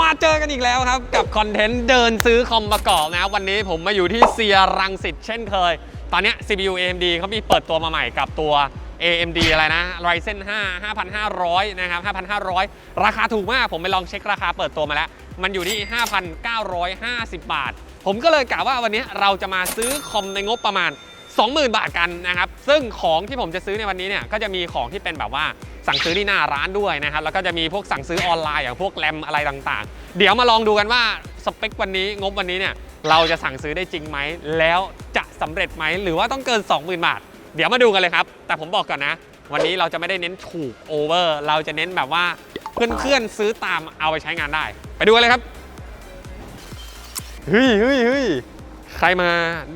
มาเจอกันอีกแล้วครับ กับคอนเทนต์เดินซื้อคอมประกอบนะ วันนี้ผมมาอยู่ที่เซียรังสิตเช่นเคย ตอนนี้ย CPU AMD เขามีเปิดตัวมาใหม่กับตัว AMD อะไรนะ Ryzen 5 5,500 นะครับ 5,500 ราคาถูกมาก ผมไปลองเช็คราคาเปิดตัวมาแล้ว มันอยู่ที่ 5,950 บาท ผมก็เลยกะว่าวันนี้เราจะมาซื้อคอมในงบประมาณ 20,000 บาทกันนะครับ ซึ่งของที่ผมจะซื้อในวันนี้เนี่ยก็จะมีของที่เป็นแบบว่าสั่งซื้อที่หน้าร้านด้วยนะครับ แล้วก็จะมีพวกสั่งซื้อออนไลน์อย่างพวกแรมอะไรต่างๆ เดี๋ยวมาลองดูกันว่าสเปควันนี้งบวันนี้เนี่ยเราจะสั่งซื้อได้จริงไหม แล้วจะสำเร็จไหม หรือว่าต้องเกิน 20,000 บาท เดี๋ยวมาดูกันเลยครับ แต่ผมบอกก่อนนะ วันนี้เราจะไม่ได้เน้นถูกโอเวอร์ เราจะเน้นแบบว่าเพื่อนๆซื้อตามเอาไปใช้งานได้ ไปดูกันเลยครับเฮ้ยเฮ้ยเฮ้ย ใครมา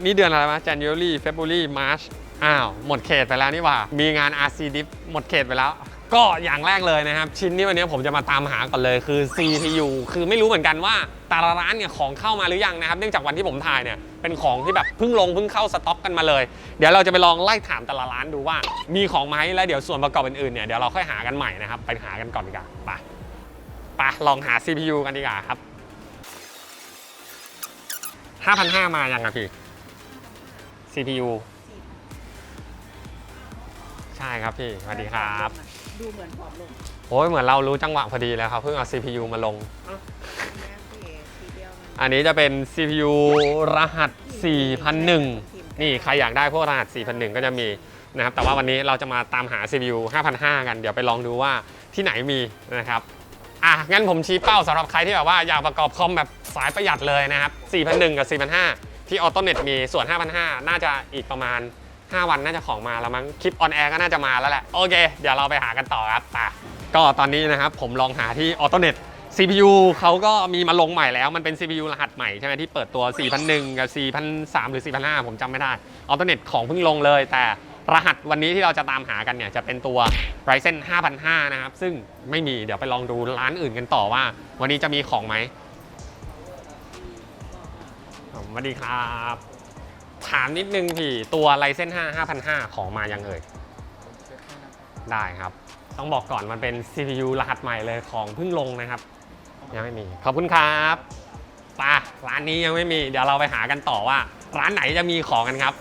นี่เดือนอะไรวะ January February March อ้าว หมดเขตไปแล้วนี่หว่า มีงาน RC Dip หมดเขตไปแล้ว ก็อย่างแรกเลยนะครับ ชิ้นนี้วันนี้ผมจะมาตามหาก่อนเลยคือ CPU คือไม่รู้เหมือนกันว่าแต่ละร้านเนี่ยของเข้ามาหรือยังนะครับ เนื่องจากวันที่ผมถ่ายเนี่ยเป็นของที่แบบเพิ่งลงเพิ่งเข้าสต็อกกันมาเลย เดี๋ยวเราจะไปลองไล่ถามแต่ละร้านดูว่า มีของไหมแล้วเดี๋ยวส่วนประกอบอื่นๆเนี่ยเดี๋ยวเราค่อยหากันใหม่นะครับไปหากันก่อนดีกว่าไปไปลองหา CPU กันดีกว่าครับ 5,500 มายังอะพี่ CPU ใช่ครับพี่สวัสดีครับดูเหมือนผอมลงโอ้ยเหมือนเรารู้จังหวะพอดีแล้วครับเพิ่งเอา CPU มาลงแม่พี่ทีเดียวมันอันนี้จะเป็น CPU รหัส 4001 นี่ใครอยากได้พวกรหัส 4001 ก็จะมีนะครับแต่ว่าวันนี้เราจะมาตามหา CPU 5,500 กัน เดี๋ยวไปลองดูว่าที่ไหนมีนะครับ อะงั้นผมชี้เป้าสำหรับใครที่แบบว่าอยากประกอบคอมแบบสายประหยัดเลยนะครับ4,001กับ4,500ที่ออโตเน็ตมีส่วน5,500น่าจะอีกประมาณ 5 วันน่าจะของมาแล้วมั้งคลิปออนแอร์ก็น่าจะมาแล้วแหละโอเค เดี๋ยวเราไปหากันต่อครับไปก็ตอนนี้นะครับผมลองหาที่ออโตเน็ต CPU เขาก็มีมาลงใหม่แล้วมันเป็น CPU รหัสใหม่ใช่ไหมที่เปิดตัว 4,001 กับ 4,003 หรือ4,500ผมจำไม่ได้ออโตเน็ตของเพิ่งลงเลยแต่ รหัสวันนี้ที่เราจะตามหากันเนี่ยจะเป็นตัว Ryzen 5,500นะครับ ซึ่งไม่มีเดี๋ยวไปลองดูร้านอื่นกันต่อว่า วันนี้จะมีของไหมสวัสดีครับ ถามนิดนึงพี่ตัว Ryzen 5 5,500ของมายังเอ่ย ได้ครับ ต้องบอกก่อนมันเป็น CPU รหัสใหม่เลยของเพิ่งลงนะครับ ยังไม่มี ขอบคุณครับป่ะร้านนี้ยังไม่มี เดี๋ยวเราไปหากันต่อว่า ร้านไหนจะมีของกันครับ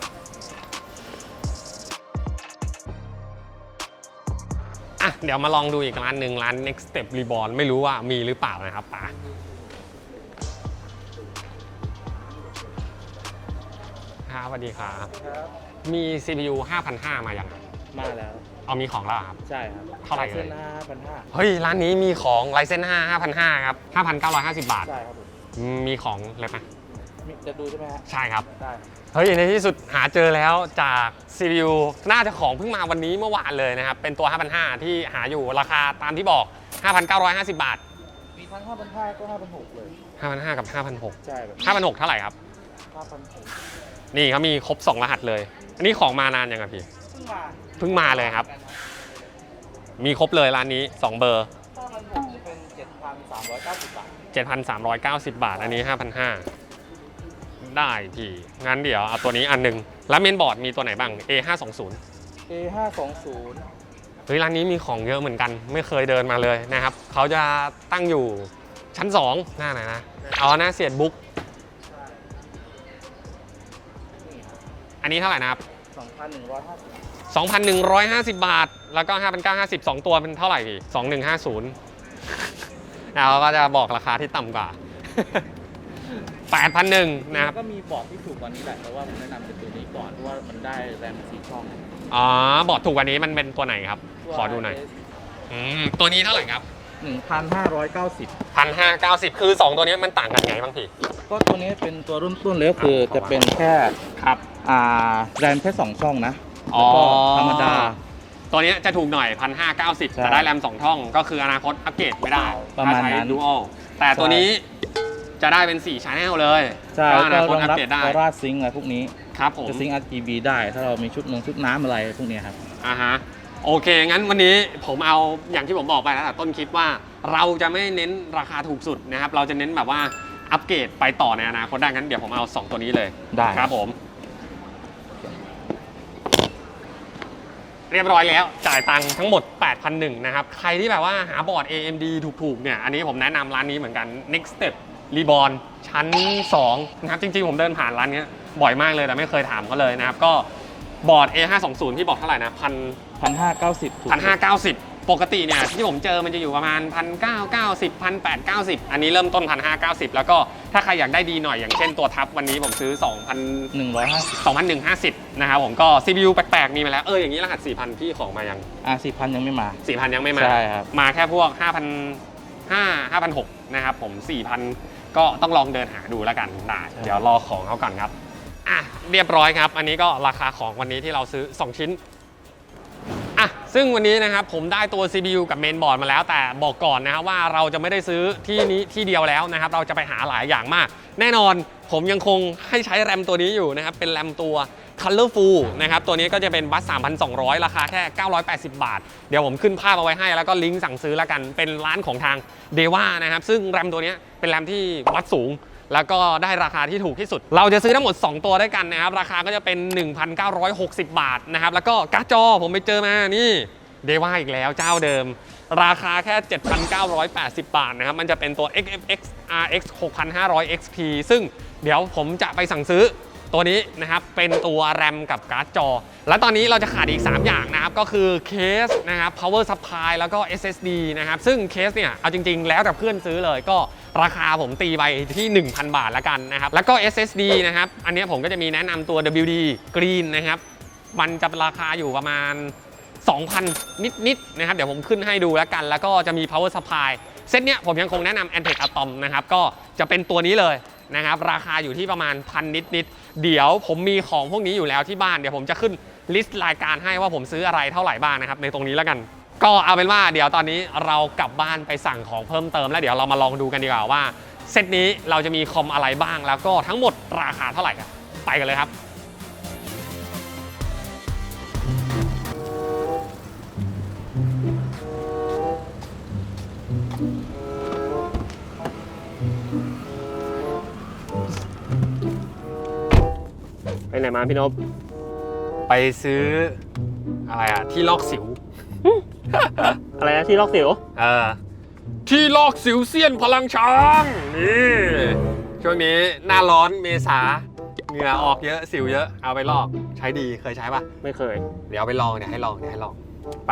เดี๋ยวมาลองดูอีกร้านหนึ่งร้าน Next Step Reborn ไม่รู้ว่ามีหรือเปล่านะครับป่ะครับสวัสดีครับ ครับมี CPU 5,500 มาอย่างมาแล้วเอามีของแล้วเหรอครับ ใช่ครับเท่าไหร่เอ่เส้ยนห้าพันห้าเฮ้ย ร้านนี้มีของ Ryzen 5 5,500 ครับ 5,950 บาท ใช่ครับผมมีของเลยไหมมี จะดูใช่ไหมฮะใช่ครับ ได้ เฮ้ยในที่สุดหาเจอแล้วจาก CPU น่าจะของเพิ่งมาวันนี้เมื่อวานเลยนะครับ เป็นตัว 5,500 ที่หาอยู่ราคาตามที่บอก 5,950 บาท มีทั้งห้าพันห้าก็ห้าพันหกเลย 5,500 กับ 5,600 ใช่แบบ5,600 เท่าไหร่ครับ ห้าพันหกนี่เขามีครบ 2 รหัสเลย อันนี้ของมานานยังครับพี่ เพิ่งมาเพิ่งมาเลยครับ มีครบเลยร้านนี้ 2 เบอร์ ห้าพันหกจะเป็นเจ็ดพันสามร้อยเก้าสิบบาท 7,390 บาท อันนี้ 5,500 ได้พี่ งั้นเดี๋ยวเอาตัวนี้อันหนึง แล้วเมนบอร์ดมีตัวไหนบ้าง A520 A ห้าสองศูนย์เฮ้ยร้านนี้มีของเยอะเหมือนกัน ไม่เคยเดินมาเลยนะครับ เขาจะตั้งอยู่ชั้น 2 หน้าไหนนะเอาหน้าเสียดบุ๊กนี่ครับอันนี้เท่าไหร่นะครับสองพันหนึ่งร้อยห้าสิบ2,150 บาท แล้วก็5,950 2ตัวเป็นเท่าไหร่พี่ 2150เราก็จะบอกราคาที่ต่ำกว่า 8,100นะครับ ก็มีบอร์ดที่ถูกกว่านี้แหละแต่ว่าผมแนะนำเป็นตัวนี้ก่อนเพราะว่ามันได้แรมสี่ช่องอ๋อ บอร์ดถูกกว่านี้มันเป็นตัวไหนครับ ขอดูหน่อยอืมตัวนี้เท่าไหร่ครับหนึ่งพันห้าร้อยเก้าสิบ1,590 คือ 2 ตัวนี้มันต่างกันไงบ้างพี่ ก็ตัวนี้เป็นตัวรุ่นต้นเลยก็คือครับจะเป็นแค่ครับ อ่าแรมแค่สองช่องนะอ๋อแล้วก็ธรรมดา ตัวนี้จะถูกหน่อย 1,590 ใช่แต่ได้แรม 2 ท่อง ก็คืออนาคตอัปเกรดไม่ได้ประมาณถ้ใช้นั้น Dual แต่ตัวนี้ จะได้เป็น4 Channel เลยใช่ก็อก็นาครตองอัปรับเกรดได้ออร่าซิงอะไรพวกนี้ครับผมจะซิง RGB ได้ ถ้าเรามีชุดนงชุดน้ำอะไรพวกเนี้ยครับอ่าฮะโอเค งั้นวันนี้ผมเอาอย่างที่ผมบอกไปแล้วแต่ต้นคลิปว่าเราจะไม่เน้นราคาถูกสุดนะครับ เราจะเน้นแบบว่าอัปเกรดไปต่อในอนาคตได้งั้นเดี๋ยวผมเอา 2 ตัวนี้เลยได้ครับผม เรียบร้อยแล้วจ่ายตังค์ทั้งหมด 8,001นะครับ ใครที่แบบว่าหาบอร์ด AMD ถูกๆเนี่ยอันนี้ผมแนะนำร้านนี้เหมือนกัน Next Step Reborn ชั้น 2 นะครับ จริง ๆ ผมเดินผ่านร้านเนี้ยบ่อยมากเลยแต่ไม่เคยถามเขาเลยนะครับ ก็บอร์ด A520 ที่บอกเท่าไหร่นะพันพันห้าเก้าสิบถูกพันห้าเก้าสิบปกติเนี่ยที่ผมเจอมันจะอยู่ประมาณพันเก้าเก้าสิบพันแปดเก้าสิบอันนี้เริ่มต้นพันห้าเก้าสิบแล้วก็ถ้าใครอยากได้ดีหน่อยอย่างเช่นตัวทับวันนี้ผมซื้อ2,000หนึ่งร้อยห้าสิบ2,150นะครับผมก็ CPU แปลกๆ มีมาแล้ว เอออย่างนี้รหัส4,000พี่ของมายังอะสี่พันยังไม่มา4,000ยังไม่มาใช่ครับมาแค่พวก5,500 5,600นะครับผม4,000 ก็ต้องลองเดินหาดูแล้วกันได้เดี๋ยวรอของเขาก่อนครับอะเรียบร้อยครับ อันนี้ก็ราคาของวันนี้ที่เราซื้อ 2 ชิ้นอะซึ่งวันนี้นะครับผมได้ตัว CPU กับเมนบอร์ดมาแล้ว แต่บอกก่อนนะครับว่าเราจะไม่ได้ซื้อที่นี้ที่เดียวแล้วนะครับ เราจะไปหาหลายอย่างมาก แน่นอนผมยังคงให้ใช้แรมตัวนี้อยู่นะครับ เป็นแรมตัว Colorful นะครับตัวนี้ก็จะเป็นบัส 3,200 ราคาแค่ 980 บาท เดี๋ยวผมขึ้นภาพเอาไว้ให้ แล้วก็ลิงก์สั่งซื้อแล้วกันเป็นร้านของทาง d e v a นะครับซึ่งแรมตัวนี้เป็นแรมที่วัดสูงแล้วก็ได้ราคาที่ถูกที่สุด เราจะซื้อทั้งหมด 2 ตัวด้วยกันนะครับ ราคาก็จะเป็น 1,960 บาทนะครับ แล้วก็การ์ดจอผมไปเจอมา นี่เดว่าอีกแล้วเจ้าเดิม ราคาแค่ 7,980 บาทนะครับ มันจะเป็นตัว XFX RX 6500 XP ซึ่งเดี๋ยวผมจะไปสั่งซื้อ ตัวนี้นะครับเป็นตัวแรมกับการ์ดจอ และตอนนี้เราจะขาดอีก 3 อย่างนะครับ ก็คือเคสนะครับ power supply แล้วก็ SSD นะครับ ซึ่งเคสเนี่ย เอาจริง ๆ แล้วแต่เพื่อนซื้อเลยก็ราคาผมตีไปที่ 1,000 บาทแล้วกันนะครับ แล้วก็ SSD นะครับ อันนี้ผมก็จะมีแนะนำตัว WD Green นะครับ มันจะราคาอยู่ประมาณ 2,000 นิดๆนะครับ เดี๋ยวผมขึ้นให้ดูแล้วกัน แล้วก็จะมี power supply เซตเนี้ยผมยังคงแนะนำ Antec Atom นะครับก็จะเป็นตัวนี้เลย นะครับราคาอยู่ที่ประมาณพันนิดนิดเดี๋ยวผมมีของพวกนี้อยู่แล้วที่บ้านเดี๋ยวผมจะขึ้นลิสต์รายการให้ว่าผมซื้ออะไรเท่าไหร่บ้างนะครับในตรงนี้แล้วกัน ก็เอาเป็นว่าเดี๋ยวตอนนี้เรากลับบ้านไปสั่งของเพิ่มเติม แล้วเดี๋ยวเรามาลองดูกันดีกว่าว่าเซตนี้เราจะมีคอมอะไรบ้างแล้วก็ทั้งหมดราคาเท่าไหร่ไปกันเลยครับ ไปไหนมาพี่นพไปซื้ออะไรอะที่ลอกสิว อะไรนะที่ลอกสิวเออที่ลอกสิวเซียนพลังช้างนี่ช่วงนี้หน้าร้อนเมษาเหงื่อออกเยอะสิวเยอะเอาไปลอกใช้ดีเคยใช้ปะไม่เคย เดี๋ยวเอาไปลองเดี๋ยวให้ลองเดี๋ยวให้ลองไป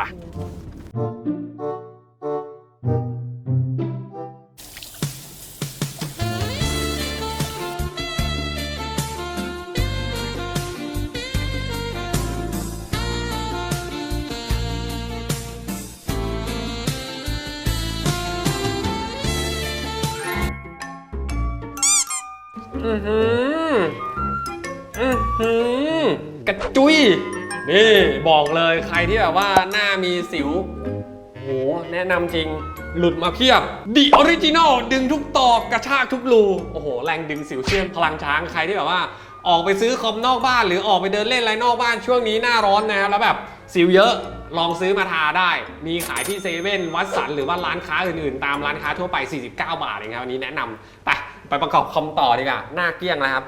อือหืออือหือกระจุย นี่บอกเลยใครที่แบบว่าหน้ามีสิว โห แนะนำจริง หลุดมาเพียบ The Original ดึงทุกตอกกระชากทุกรู โอ้โห แรงดึงสิวเชื่อมพลังช้างใครที่แบบว่าออกไปซื้อคอมนอกบ้านหรือออกไปเดินเล่นอะไรนอกบ้านช่วงนี้หน้าร้อนนะครับแล้วแบบสิวเยอะลองซื้อมาทาได้ มีขายที่เซเว่นวัดสันหรือว่าร้านค้าอื่นๆ ตามร้านค้าทั่วไป 49 บาทเองครับวันนี้แนะนำไป ไปประกอบคอมต่อดีกว่าหน้าเกลี้ยงแล้วครับ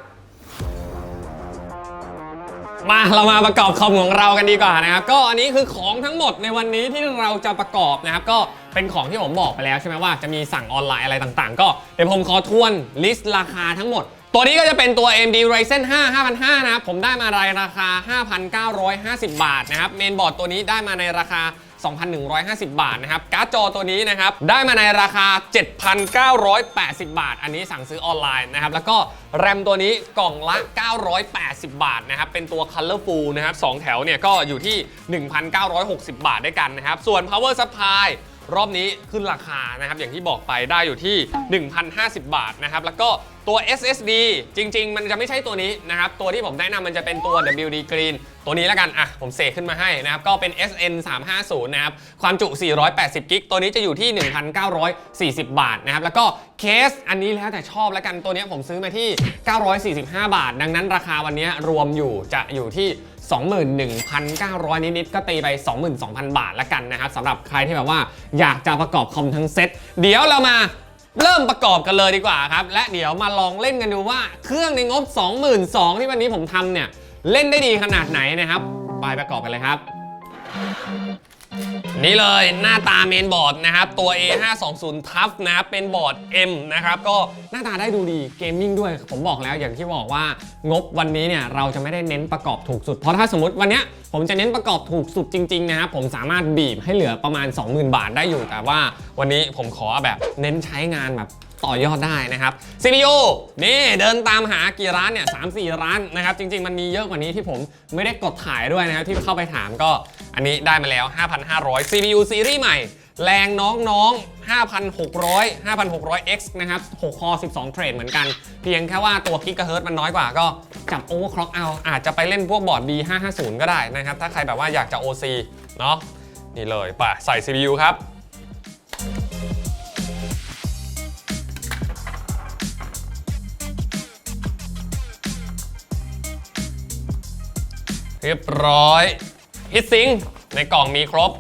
มาเรามาประกอบคอมของเรากันดีกว่านะครับ ก็อันนี้คือของทั้งหมดในวันนี้ที่เราจะประกอบนะครับ ก็เป็นของที่ผมบอกไปแล้วใช่ไหมว่าจะมีสั่งออนไลน์อะไรต่างๆ ก็เดี๋ยวผมขอทวนลิสต์ราคาทั้งหมด ตัวนี้ก็จะเป็นตัว AMD Ryzen 5 5500 นะครับ ผมได้มาในราคา 5,950 บาทนะครับ เมนบอร์ดตัวนี้ได้มาในราคา 2,150 บาทนะครับการ์ดจอตัวนี้นะครับได้มาในราคา 7,980 บาท อันนี้สั่งซื้อออนไลน์นะครับแล้วก็แรมตัวนี้กล่องละ 980 บาทนะครับเป็นตัว Colorful นะครับ2แถวเนี่ยก็อยู่ที่ 1,960 บาทด้วยกันนะครับส่วน Power Supply รอบนี้ขึ้นราคานะครับ อย่างที่บอกไปได้อยู่ที่ 1,050 บาทนะครับ แล้วก็ตัว SSD จริง ๆ มันจะไม่ใช่ตัวนี้นะครับ ตัวที่ผมแนะนำมันจะเป็นตัว WD Green ตัวนี้แล้วกัน อะ ผมเสกขึ้นมาให้นะครับ ก็เป็น SN 350นะครับ ความจุ 480 กิก ตัวนี้จะอยู่ที่ 1,940 บาทนะครับ แล้วก็เคสอันนี้แล้วแต่ชอบแล้วกัน ตัวนี้ผมซื้อมาที่ 945 บาท ดังนั้นราคาวันนี้รวมอยู่จะอยู่ที่ 21,900 นิดๆก็ตีไป 22,000 บาทละกันนะครับสำหรับใครที่แบบว่าอยากจะประกอบคอมทั้งเซ็ตเดี๋ยวเรามาเริ่มประกอบกันเลยดีกว่าครับ และเดี๋ยวมาลองเล่นกันดูว่าเครื่องในงบ 22,000ที่วันนี้ผมทำเนี่ย เล่นได้ดีขนาดไหนนะครับ ไปประกอบกันเลยครับ นี่เลยหน้าตาเมนบอร์ดนะครับ ตัว A520 ทัฟนะครับเป็นบอร์ด M นะครับ ก็หน้าตาได้ดูดีเกมมิ่งด้วย ผมบอกแล้วอย่างที่บอกว่างบวันนี้เนี่ยเราจะไม่ได้เน้นประกอบถูกสุด เพราะถ้าสมมติวันเนี้ยผมจะเน้นประกอบถูกสุดจริง ๆ นะครับผมสามารถบีบให้เหลือประมาณ 20,000 บาทได้อยู่ แต่ว่าวันนี้ผมขอแบบเน้นใช้งานแบบ ต่อยอดได้นะครับ CPU นี่เดินตามหากี่ร้านเนี่ยสามสี่ร้านนะครับ จริง ๆ มันมีเยอะกว่านี้ที่ผมไม่ได้กดถ่ายด้วยนะครับ ที่เข้าไปถามก็อันนี้ได้มาแล้ว 5,500 CPU ซีรีส์ใหม่ แรงน้องๆ 5,600 5,600X นะครับ 6 คอ 12 เทรดเหมือนกัน เพียงแค่ว่าตัวกิกะเฮิร์ตมันน้อยกว่าก็จับ overclock เอา อาจจะไปเล่นพวกบอร์ด B550 ก็ได้นะครับ ถ้าใครแบบว่าอยากจะ OC เนาะนี่เลยป่ะใส่ CPU ครับ เรียบร้อยฮิตซิงในกล่องมีครบ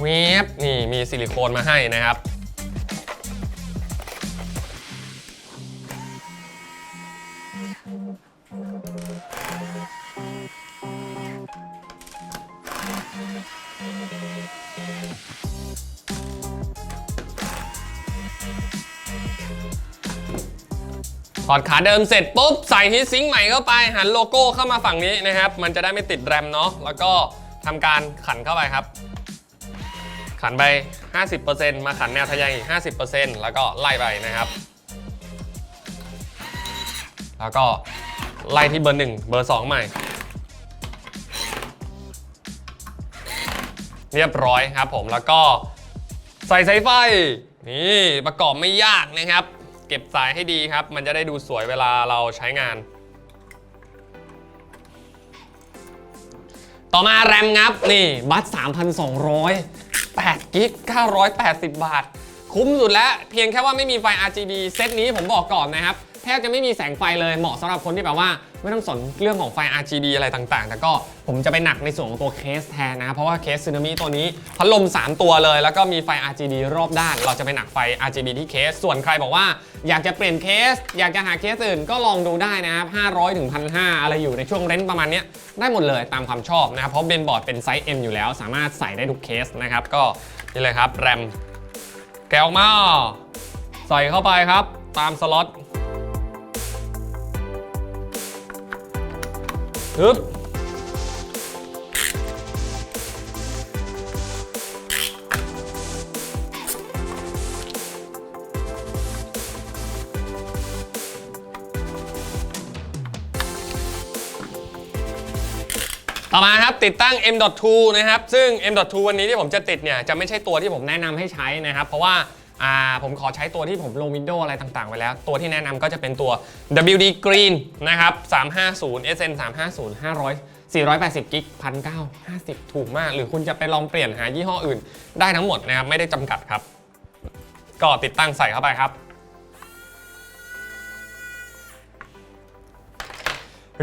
เวบนี่มีซิลิโคนมาให้นะครับ ถอดขาเดิมเสร็จปุ๊บใส่ฮีทซิงค์ใหม่เข้าไป หันโลโก้เข้ามาฝั่งนี้นะครับ มันจะได้ไม่ติดแรมเนาะแล้วก็ทำการขันเข้าไปครับ ขันไป 50%มาขันแนวทะแยงอีก 50%แล้วก็ไล่ไปนะครับ แล้วก็ไล่ที่เบอร์ 1 เบอร์ 2 ใหม่ เรียบร้อยครับผมแล้วก็ใส่สายไฟ นี่ประกอบไม่ยากนะครับ ก็บสายให้ดีครับ มันจะได้ดูสวยเวลาเราใช้งาน ต่อมาแรมงับ นี่บัส3,200 8กิก980 บาท คุ้มสุดแล้ว เพียงแค่ว่าไม่มีไฟ RGB เซตนี้ผมบอกก่อนนะครับ แทบจะไม่มีแสงไฟเลยเหมาะสำหรับคนที่แบบว่า ไม่ต้องสนเรื่องของไฟ RGB อะไรต่างๆ แต่ก็ผมจะไปหนักในส่วนของตัวเคสแทนนะ เพราะว่าเคสซึนามิตัวนี้พัดลม 3 ตัวเลย แล้วก็มีไฟ RGB รอบด้าน เราจะไปหนักไฟ RGB ที่เคส ส่วนใครบอกว่าอยากจะเปลี่ยนเคส อยากจะหาเคสอื่นก็ลองดูได้นะครับ500ถึง1,500 อะไรอยู่ในช่วงเรนจ์ประมาณนี้ได้หมดเลยตามความชอบนะครับเพราะเบนบอร์ดเป็นไซส์ M อยู่แล้ว สามารถใส่ได้ทุกเคสนะครับก็นี่เลยครับแรมแกะออกมาใส่เข้าไปครับ ตามสล็อต ฮึบต่อมาครับติดตั้ง M.2 นะครับ ซึ่ง M.2 วันนี้ที่ผมจะติดเนี่ย จะไม่ใช่ตัวที่ผมแนะนำให้ใช้นะครับ เพราะว่า อ่าผมขอใช้ตัวที่ผมลง Windows อะไรต่างๆ ไว้แล้ว ตัวที่แนะนำก็จะเป็นตัว WD Green นะครับ 350 SN 350 500 480กิก1950 ถูกมาก หรือคุณจะไปลองเปลี่ยนหายี่ห้ออื่น ได้ทั้งหมดนะครับ ไม่ได้จำกัดครับ ก็ติดตั้งใส่เข้าไปครับ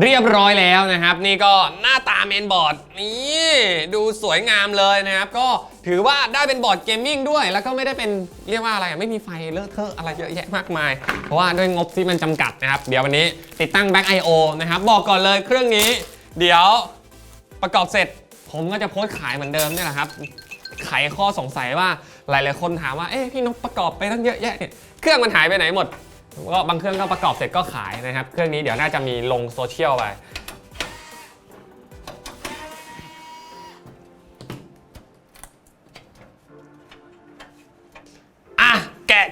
เรียบร้อยแล้วนะครับ นี่ก็หน้าตาเมนบอร์ดนี่ดูสวยงามเลยนะครับ ก็ ถือว่าได้เป็นบอร์ดเกมมิ่งด้วย แล้วก็ไม่ได้เป็นเรียกว่าอะไรไม่มีไฟเลอะเทอะอะไรเยอะแยะมากมาย เพราะว่าด้วยงบที่มันจำกัดนะครับ เดี๋ยววันนี้ติดตั้ง Back I/O นะครับ บอกก่อนเลยเครื่องนี้ เดี๋ยวประกอบเสร็จ ผมก็จะโพสต์ขายเหมือนเดิมนี่แหละครับไขข้อสงสัยว่าหลายๆคนถามว่าเอ๊ะพี่นกประกอบไปตั้งเยอะแยะเนี่ยเครื่องมันหายไปไหนหมดก็บางเครื่องก็ประกอบเสร็จก็ขายนะครับ เครื่องนี้เดี๋ยวน่าจะมีลงโซเชียลไป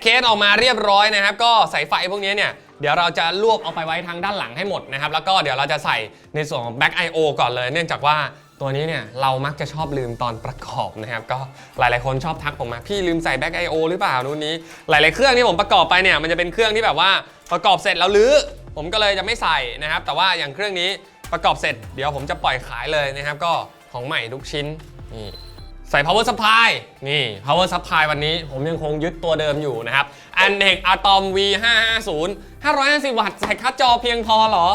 เคสออกมาเรียบร้อยนะครับ ก็สายไฟพวกนี้เนี่ยเดี๋ยวเราจะรวบเอาไปไว้ทางด้านหลังให้หมดนะครับ แล้วก็เดี๋ยวเราจะใส่ในส่วนของ Back I/O ก่อนเลย เนื่องจากว่าตัวนี้เนี่ยเรามักจะชอบลืมตอนประกอบนะครับ ก็หลายๆคนชอบทักผมมา พี่ลืมใส่ Back I/O หรือเปล่านู่นนี้ หลาย ๆเครื่องที่ผมประกอบไปเนี่ยมันจะเป็นเครื่องที่แบบว่าประกอบเสร็จแล้วลื้อผมก็เลยจะไม่ใส่นะครับ แต่ว่าอย่างเครื่องนี้ประกอบเสร็จ เดี๋ยวผมจะปล่อยขายเลยนะครับ ก็ของใหม่ทุกชิ้นนี่ ใส่ power supply นี่ power supply วันนี้ผมยังคงยึดตัวเดิมอยู่นะครับ a n e c Atom V550 550 วัตต์ใส่คัดจอเพียงพอเหรอ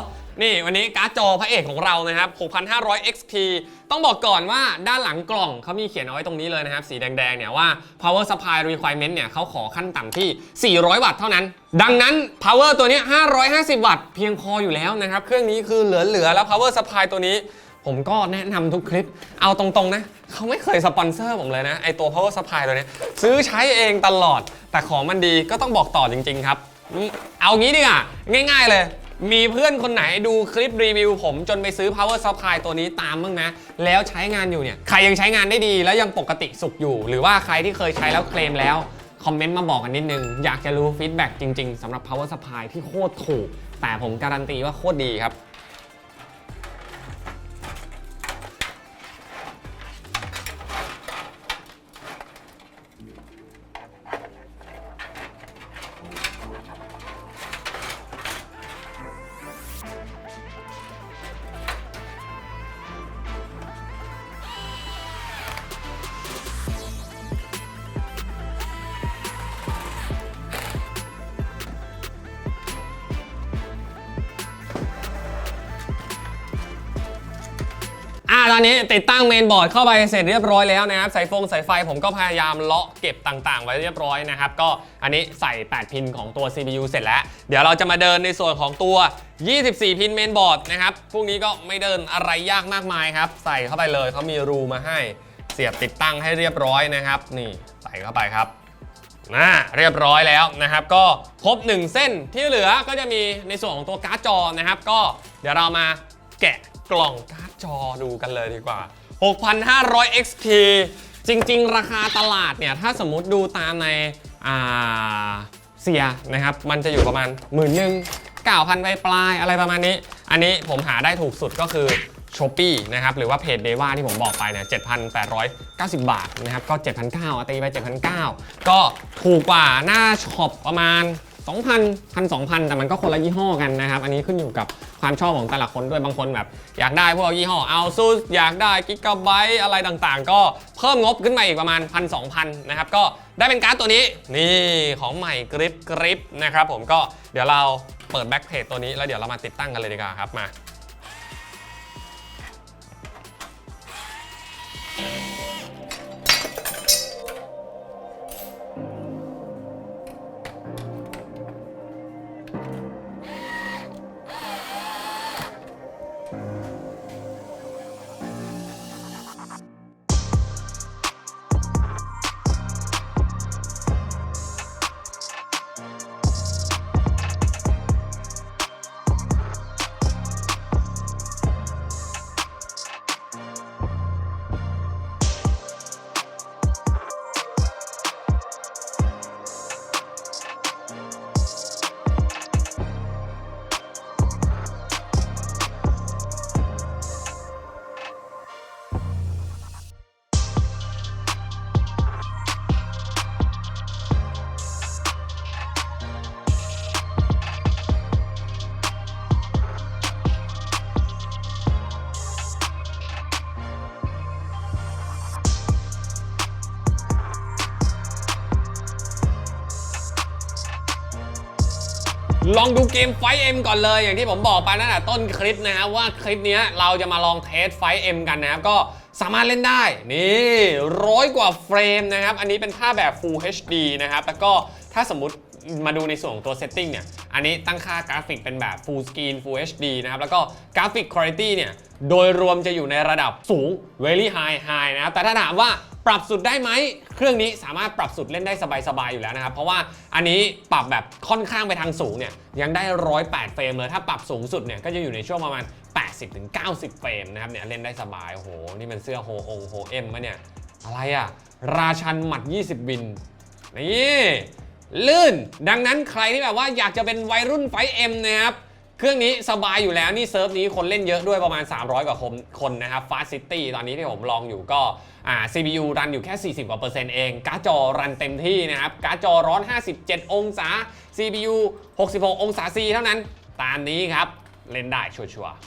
นี่วันนี้การ์ดจอพระเอกของเรานะครับ 6,500 XT ต้องบอกก่อนว่าด้านหลังกล่องเขามีเขียนเอาไว้ตรงนี้เลยนะครับ สีแดงๆเนี่ยว่า power supply requirement เนี่ยเขาขอขั้นต่ำที่ 400 วัตต์เท่านั้น ดังนั้น power ตัวนี้ 550 วัตต์เพียงพออยู่แล้วนะครับ เครื่องนี้คือเหลือๆแล้ว power supply ตัวนี้ ผมก็แนะนำทุกคลิป เอาตรงๆนะ เขาไม่เคยสปอนเซอร์ผมเลยนะ ไอตัว power supply ตัวเนี้ยซื้อใช้เองตลอด แต่ของมันดีก็ต้องบอกต่อจริงๆครับอืมเอางี้ดีกว่าง่ายๆเลย มีเพื่อนคนไหนดูคลิปรีวิวผมจนไปซื้อ power supply ตัวนี้ตามบ้างนะ แล้วใช้งานอยู่เนี่ย ใครยังใช้งานได้ดีแล้วยังปกติสุขอยู่ หรือว่าใครที่เคยใช้แล้วเคลมแล้ว คอมเมนต์มาบอกกันนิดนึง อยากจะรู้ฟีดแบ็กจริงๆสำหรับ power supply ที่โคตรถูก แต่ผมการันตีว่าโคตรดีครับ อนนี้ติดตั้งเมนบอร์ดเข้าไปเสร็จเรียบร้อยแล้วนะครับสายฟงสายไฟผมก็พยายามเลาะเก็บต่างๆ ไว้เรียบร้อยนะครับ ก็อันนี้ใส่ 8 พินของตัว CPU เสร็จแล้ว เดี๋ยวเราจะมาเดินในส่วนของตัว 24 พินเมนบอร์ดนะครับพวกนี้ก็ไม่เดินอะไรยากมากมายครับ ใส่เข้าไปเลยเขามีรูมาให้เสียบติดตั้งให้เรียบร้อยนะครับ นี่ใส่เข้าไปครับนะเรียบร้อยแล้วนะครับ ก็ครบ 1 เส้นที่เหลือก็จะมีในส่วนของตัวการ์ดจอนะครับ ก็เดี๋ยวเรามาแกะ กล่องการ์ดจอดูกันเลยดีกว่า 6,500 XT จริง ๆ ราคาตลาดเนี่ย ถ้าสมมุติดูตามในอ่าเสียนะครับ มันจะอยู่ประมาณหมื่นหนึ่งเก้าพันปลายๆอะไรประมาณนี้ อันนี้ผมหาได้ถูกสุดก็คือ s h o p e e นะครับ หรือว่าเพจเดว่าที่ผมบอกไปเนี่ย 7,890 บาทนะครับ ก็ 7,900ตีไป 7,900 ก็ถูกกว่าหน้าช็อปประมาณ 2,000 1,200 แต่มันก็คนละยี่ห้อกันนะครับ อันนี้ขึ้นอยู่กับความชอบของแต่ละคนด้วยบางคนแบบ อยากได้พวกยี่ห้อ ASUS อยากได้ Gigabyte อะไรต่างๆ ก็เพิ่มงบขึ้นมาอีกประมาณ 1,200 นะครับ ก็ได้เป็นการ์ดตัวนี้ นี่ของใหม่กริปกริปนะครับผมก็เดี๋ยวเราเปิดแบ็กเพจตัวนี้แล้วเดี๋ยวเรามาติดตั้งกันเลยดีกว่าครับมา ลองดูเกมไฟเอ็มก่อนเลย อย่างที่ผมบอกไปตั้งแต่ต้นคลิปนะครับว่าคลิปนี้เราจะมาลองเทสไฟเอ็มกันนะครับ ก็สามารถเล่นได้ นี่ร้อยกว่าเฟรมนะครับ อันนี้เป็นภาพแบบ Full HD นะครับ แล้วก็ถ้าสมมติมาดูในส่วนของตัวเซตติ้งเนี่ย อันนี้ตั้งค่ากราฟิกเป็นแบบ Full Screen Full HD นะครับ แล้วก็กราฟิก Quality เนี่ย โดยรวมจะอยู่ในระดับสูง Very High High นะครับ แต่ถ้าถามว่า ปรับสุดได้ไหม เครื่องนี้สามารถปรับสุดเล่นได้สบาย ๆ อยู่แล้วนะครับ เพราะว่าอันนี้ปรับแบบค่อนข้างไปทางสูงเนี่ยยังได้ 108 เฟรมเลย ถ้าปรับสูงสุดเนี่ยก็จะอยู่ในช่วงประมาณ 80-90 เฟรมนะครับเนี่ยเล่นได้สบาย โอ้โห นี่มันเสื้อโฮองโฮเอ็มมะเนี่ย อะไรอะราชันหมัด 20 วิน นี่ ลื่น ดังนั้นใครที่แบบว่าอยากจะเป็นวัยรุ่นไฟเอ็มนะครับ เครื่องนี้สบายอยู่แล้วนี่เซิร์ฟนี้คนเล่นเยอะด้วยประมาณ 300 กว่าคนคนนะครับ Fast City ตอนนี้ที่ผมลองอยู่ก็อ่า CPU รันอยู่แค่ 40 กว่าเปอร์เซ็นต์เอง การ์ดจอรันเต็มที่นะครับ การ์ดจอร้อน 57 องศา CPU 66 องศา C เท่านั้น ตามนี้ครับ เล่นได้ชัวร์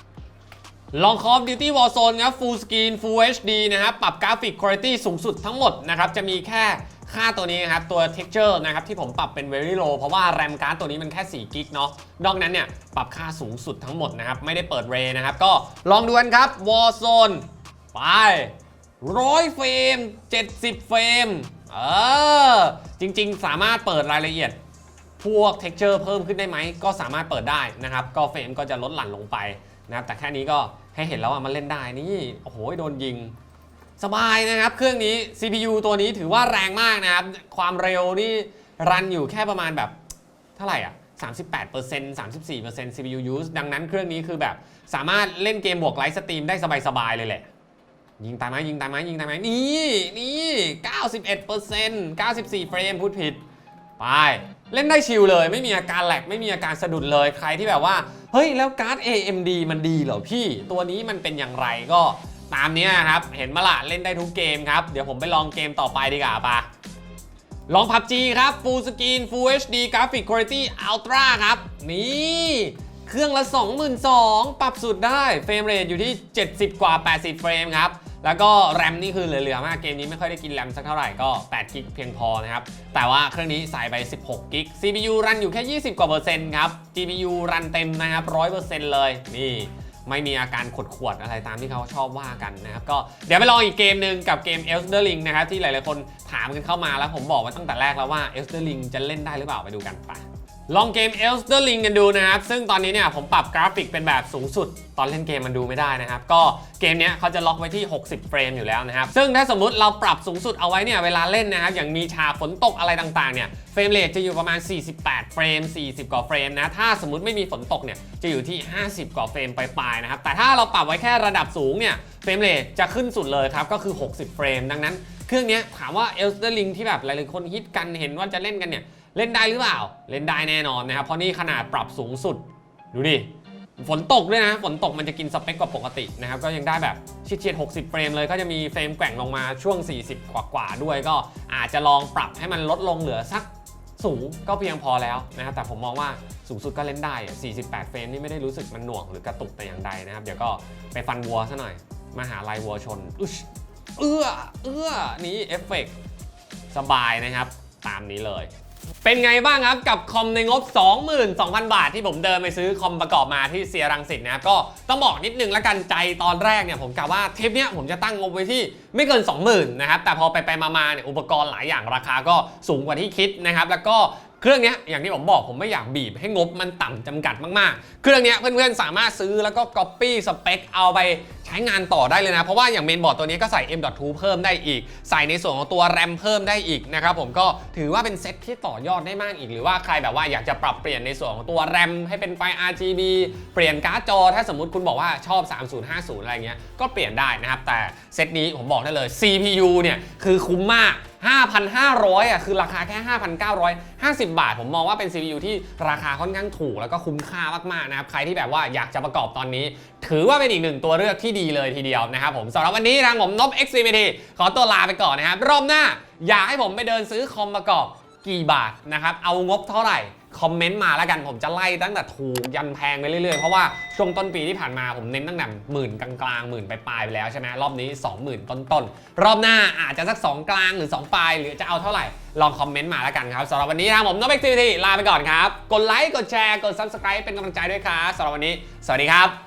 ลอง Call of Duty Warzone ครับ Full Screen Full HD นะครับ ปรับกราฟิก Quality สูงสุดทั้งหมดนะครับ จะมีแค่ ค่าตัวนี้นะครับตัว texture นะครับที่ผมปรับเป็น very low เพราะว่า RAM การ์ดตัวนี้มันแค่4กิกเนาะนอกนั้นเนี่ยปรับค่าสูงสุดทั้งหมดนะครับ ไม่ได้เปิดเรนะครับ ก็ลองดูกันครับ Warzone ไปร้อยเฟรม70 เฟรมเออจริง ๆ สามารถเปิดรายละเอียดพวก texture เพิ่มขึ้นได้ไหม ก็สามารถเปิดได้นะครับ ก็เฟรมก็จะลดหลั่นลงไปนะครับแต่แค่นี้ก็ให้เห็นแล้วว่ามันเล่นได้นี่โอ้โหโดนยิง สบายนะครับ เครื่องนี้ CPU ตัวนี้ถือว่าแรงมากนะครับ ความเร็วนี่รันอยู่แค่ประมาณแบบเท่าไหร่อะ38% 34% CPU use ดังนั้นเครื่องนี้คือแบบสามารถเล่นเกมบวกไลฟ์สตรีมได้สบาย ๆ เลยแหละ ยิงตายไหมยิงตายไหมยิงตายไหมนี่นี่91% 94 เฟรมพูดผิด ไป เล่นได้ชิลเลย ไม่มีอาการแหลกไม่มีอาการสะดุดเลยใครที่แบบว่า เฮ้ย แล้วการ์ด AMD มันดีเหรอพี่ ตัวนี้มันเป็นอย่างไรก็ ตามนี้ยครับ เห็นมาละเล่นได้ทุกเกมครับ เดี๋ยวผมไปลองเกมต่อไปดีกว่าปะลอง PUBG ครับ Full Screen Full HD Graphic Quality Ultra ครับ นี่ เครื่องละ 22,000ปรับสุดได้ เฟรมเรทอยู่ที่ 70 กว่า 80 เฟรมครับ แล้วก็แรมนี่คือเหลือๆมาก เกมนี้ไม่ค่อยได้กินแรมสักเท่าไหร่ก็8กิกเพียงพอนะครับ แต่ว่าเครื่องนี้ใส่ไป 16กิก CPU รันอยู่แค่ 20 กว่าเปอร์เซ็นต์ครับ GPU รันเต็มนะครับ 100%เลย นี่ ไม่มีอาการขดขวดอะไรตามที่เขาชอบว่ากันนะครับ ก็เดี๋ยวไปลองอีกเกมหนึ่งกับเกม Elder Ring นะครับที่หลายๆคนถามกันเข้ามาแล้วผมบอกไว้ตั้งแต่แรกแล้วว่า Elder Ring จะเล่นได้หรือเปล่าไปดูกันไป ลองเกม Elder Ring กันดูนะครับ ซึ่งตอนนี้เนี่ยผมปรับกราฟิกเป็นแบบสูงสุด ตอนเล่นเกมมันดูไม่ได้นะครับ ก็เกมเนี้ยเขาจะล็อกไว้ที่ 60 เฟรมอยู่แล้วนะครับ ซึ่งถ้าสมมติเราปรับสูงสุดเอาไว้เนี่ยเวลาเล่นนะครับ อย่างมีฉากฝนตกอะไรต่างๆเนี่ยเฟรมเรทจะอยู่ประมาณ 48 เฟรม 40 กว่าเฟรมนะ ถ้าสมมติไม่มีฝนตกเนี่ยจะอยู่ที่ 50 กว่าเฟรมปลายๆนะครับ แต่ถ้าเราปรับไว้แค่ระดับสูงเนี่ยเฟรมเรทจะขึ้นสุดเลยครับก็คือ 60 เฟรมดังนั้นเครื่องนี้ถามว่า Elder Ring ที่แบบหลายๆคนฮิตกันเห็นว่าจะเล่นกันเนี่ย เล่นได้หรือเปล่า เล่นได้แน่นอนนะครับ เพราะนี่ขนาดปรับสูงสุด ดูดิ ฝนตกด้วยนะ ฝนตกมันจะกินสเปคกว่าปกตินะครับ ก็ยังได้แบบเฉียด60 เฟรมเลย ก็จะมีเฟรมแกว่งลงมาช่วง 40 กว่าๆด้วย ก็อาจจะลองปรับให้มันลดลงเหลือสักสูงก็เพียงพอแล้วนะครับ แต่ผมมองว่าสูงสุดก็เล่นได้ 48 เฟรมนี่ไม่ได้รู้สึกมันหน่วงหรือกระตุกแต่อย่างใดนะครับ เดี๋ยวก็ไปฟันวัวซะหน่อย มาหาลายวัวชนอุ๊ยเอื้อ เอื้อ นี้เอฟเฟกต์สบายนะครับ ตามนี้เลย เป็นไงบ้างครับกับคอมในงบ 22,000 บาทที่ผมเดินไปซื้อคอมประกอบมาที่เซียรังสิตนะครับก็ต้องบอกนิดนึงละกันใจตอนแรกเนี่ยผมกะว่าเทปเนี้ยผมจะตั้งงบไว้ที่ไม่เกิน 20,000นะครับแต่พอไปไปมาๆเนี่ยอุปกรณ์หลายอย่างราคาก็สูงกว่าที่คิดนะครับแล้วก็ เครื่องนี้อย่างที่ผมบอกผมไม่อยากบีบให้งบมันต่ำจำกัดมากๆ เครื่องนี้เพื่อนๆสามารถซื้อแล้วก็ Copy สเปคเอาไปใช้งานต่อได้เลยนะ เพราะว่าอย่างเมนบอร์ดตัวนี้ก็ใส่ M.2 เพิ่มได้อีก ใส่ในส่วนของตัว RAM เพิ่มได้อีกนะครับผมก็ถือว่าเป็นเซ็ตที่ต่อยอดได้มากอีก หรือว่าใครแบบว่าอยากจะปรับเปลี่ยนในส่วนของตัว RAM ให้เป็นไฟ RGB เปลี่ยนการ์ดจอ ถ้าสมมติคุณบอกว่าชอบ 3050 อะไรเงี้ยก็เปลี่ยนได้นะครับแต่เซ็ตนี้ผมบอกได้เลย CPU เนี่ยคือคุ้มมาก 5,500อะคือราคาแค่ 5,950 บาท ผมมองว่าเป็น CPU ที่ราคาค่อนข้างถูก แล้วก็คุ้มค่ามากๆนะครับ ใครที่แบบว่าอยากจะประกอบตอนนี้ ถือว่าเป็นอีกหนึ่งตัวเลือกที่ดีเลยทีเดียวนะครับผมสำหรับวันนี้ทางผมนบ XCMT ขอตัวลาไปก่อนนะครับ รอบหน้า อยากให้ผมไปเดินซื้อคอมประกอบกี่บาทนะครับ เอางบเท่าไหร่ คอมเมนต์มาแล้วกันผมจะไล่ตั้งแต่ถูกยันแพงไปเรื่อยๆ เพราะว่าช่วงต้นปีที่ผ่านมาผมเน้นตั้งแต่หมื่นกลางๆหมื่นปลายๆไปแล้วใช่ไหมรอบนี้ 20,000 ต้นๆ รอบหน้าอาจจะสัก 2 กลางหรือ 2 ปลาย หรือจะเอาเท่าไหร่ ลองคอมเมนต์มาแล้วกันครับสำหรับวันนี้นะผมนบ XCMT ลาไปก่อนครับ กดไลค์กดแชร์กด Subscribe เป็นกำลังใจด้วยครับสำหรับวันนี้ สวัสดีครับ